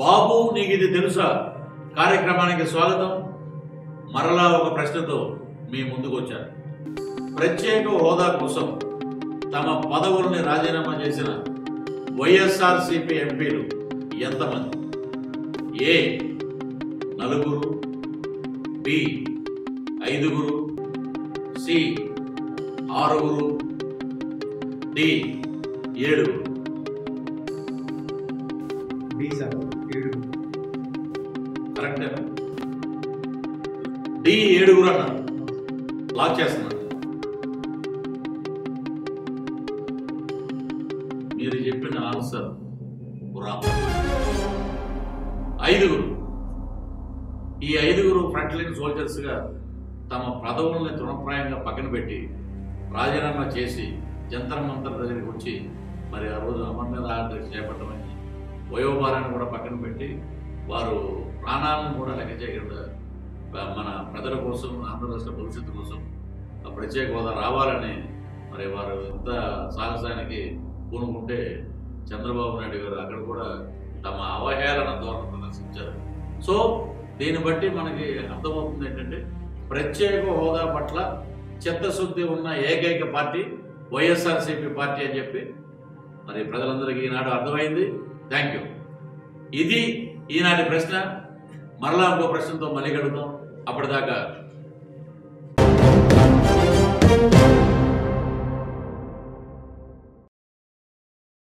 బాబు నీకు ఇది తెలుసా? కార్యక్రమానికి స్వాగతం. మరలా ఒక ప్రశ్నతో మీ ముందుకు వచ్చారు ప్రత్యేక హోదా కోసం తమ పదవుల్ని రాజీనామా చేసిన వైఎస్ఆర్సిపి ఎంపీలు ఎంతమంది? ఏ నలుగురు బి ఐదుగురు సి ఆరుగురు డి ఏడుగురు. B sir. కరెక్ట్. డి ఏడుగురు అన్నారు లాక్ చేస్తున్నారు మీరు చెప్పిన ఆన్సర్ ఐదుగురు. ఈ ఐదుగురు ఫ్రంట్ లైన్ సోల్జర్స్గా తమ పదవుల్ని తృణప్రాయంగా పక్కన పెట్టి రాజీనామా చేసి జంతర్ మంతర్ దగ్గరికి వచ్చి మరి ఆ రోజు అమర్నాథ్ ఆర్డర్ చేపట్టమని వయోభారాన్ని కూడా పక్కన పెట్టి వారు ప్రాణాలను కూడా లెక్క చేయకుండా మన ప్రజల కోసం ఆంధ్ర భవిష్యత్తు కోసం ఆ ప్రత్యేక హోదా రావాలని మరి వారు ఎంత సాహసానికి పూనుకుంటే చంద్రబాబు నాయుడు గారు అక్కడ కూడా తమ అవహేళన ధోరణి ప్రదర్శించారు. సో దీన్ని బట్టి మనకి అర్థమవుతుంది ఏంటంటే ప్రత్యేక హోదా పట్ల చిత్తశుద్ధి ఉన్న ఏకైక పార్టీ వైఎస్ఆర్సీపీ పార్టీ అని చెప్పి మరి ప్రజలందరికీ ఈనాడు అర్థమైంది. Thank you. ఇది ఈనాటి ప్రశ్న. మరలా ఇంకో ప్రశ్నతో మళ్ళీ కలుద్దాం. అప్పటిదాకా